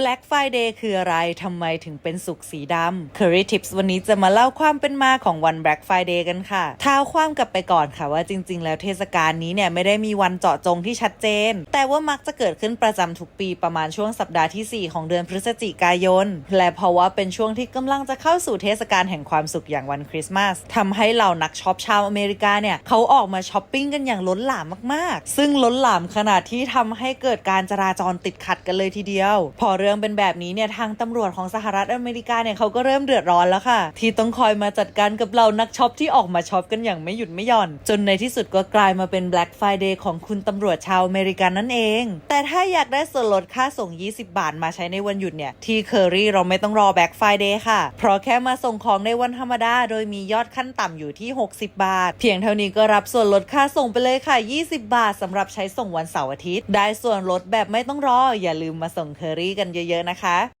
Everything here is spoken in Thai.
Black Friday คืออะไร ทำไมถึงเป็นสุกสีดำ Curry Tips วันนี้จะมาเล่าความเป็นมาของวัน Black Friday กันค่ะเท้าความกลับไปก่อนค่ะว่าจริง ๆ แล้วเทศกาลนี้เนี่ยไม่ได้มีวันเจาะจงที่ชัดเจน แต่ว่ามักจะเกิดขึ้นประจำทุกปีประมาณช่วงสัปดาห์ที่ 4 ของเดือนพฤศจิกายน และเพราะว่าเป็นช่วงที่กำลังจะเข้าสู่เทศกาลแห่งความสุขอย่างวันคริสต์มาสทำให้เหล่านักช็อปชาวอเมริกาเนี่ยเขาออกมาช้อปปิ้งกันอย่างล้นหลามมากๆ ซึ่งล้นหลามขนาดที่ทำให้เกิดการจราจรติดขัดกันเลยทีเดียว พอเรื่องเป็นแบบนี้เนี่ยทางตำรวจของสหรัฐอเมริกาเนี่ยเขาก็เริ่มเดือดร้อนแล้วค่ะ ที่ต้องคอยมาจัดการกับเหล่านักช็อปที่ออกมาช็อปกันอย่างไม่หยุดไม่หย่อน จนในที่สุดก็กลายมาเป็น Black Friday ของคุณตำรวจชาวอเมริกันนั่นเอง แต่ถ้าอยากได้ส่วนลดค่าส่ง 20 บาทมาใช้ในวันหยุดเนี่ยที่เคอรี่เราไม่ต้องรอ Black Friday ค่ะ เพราะแค่มาส่งของในวันธรรมดา โดยมียอดขั้นต่ำอยู่ที่ 60 บาท เพียงเท่านี้ก็รับส่วนลดค่าส่งไปเลยค่ะ 20 บาทสำหรับใช้ส่งวันเสาร์อาทิตย์ ได้ส่วนลดแบบไม่ต้องรออย่าลืมมาส่งเคอรี่กันเยอะๆนะคะ